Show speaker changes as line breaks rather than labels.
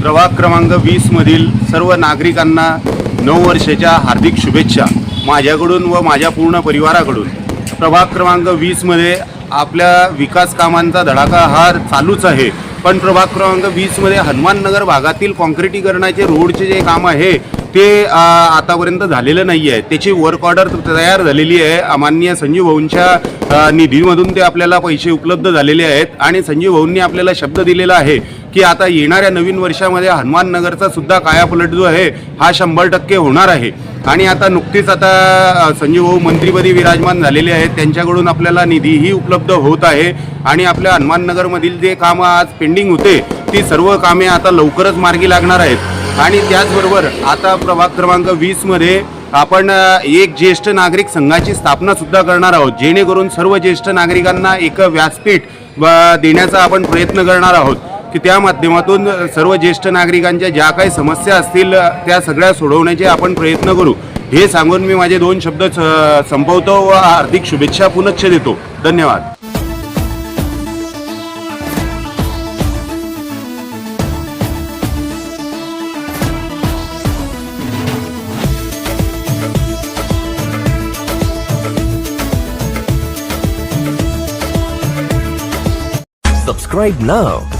प्रभाग क्रमांक वीसमधील सर्व नागरिकांना नऊ वर्षाच्या हार्दिक शुभेच्छा. माझ्याकडून व माझ्या पूर्ण परिवाराकडून. प्रभाग क्रमांक वीसमध्ये आपल्या विकास कामांचा धडाका हा चालूच आहे. पण प्रभाग क्रमांक वीसमध्ये हनुमाननगर भागातील कॉन्क्रिटीकरणाचे रोडचे जे काम आहे ते आतापर्यंत झालेलं नाही आहे त्याची वर्क ऑर्डर तयार झालेली आहे. माननीय संजीव भाऊंच्या निधीमधून ते आपल्याला पैसे उपलब्ध झालेले आहेत. आणि संजीव भाऊंनी आपल्याला शब्द दिलेला आहे. की आता येणाऱ्या नवीन वर्षामध्ये हनुमाननगरचा सुद्धा कायापलट जो आहे हा शंभर टक्के होणार आहे. आणि आता नुकतीच आता संजीव भाऊ मंत्रीपदी विराजमान झालेले आहेत. त्यांच्याकडून आपल्याला निधीही उपलब्ध होत आहे. आणि आपल्या हनुमाननगरमधील जे कामं आज पेंडिंग होते ती सर्व कामे आता लवकरच मार्गी लागणार आहेत. आणि त्याचबरोबर आता प्रभाग क्रमांक वीसमध्ये आपण एक ज्येष्ठ नागरिक संघाची स्थापना सुद्धा करणार आहोत. जेणेकरून सर्व ज्येष्ठ नागरिकांना एक व्यासपीठ ब- देण्याचा आपण प्रयत्न करणार आहोत. की त्या माध्यमातून सर्व ज्येष्ठ नागरिकांच्या ज्या काही समस्या असतील त्या सगळ्या सोडवण्याचे आपण प्रयत्न करू. हे सांगून मी माझे दोन शब्द संपवतो व हार्दिक शुभेच्छा पुनश्च देतो. धन्यवाद.
Subscribe now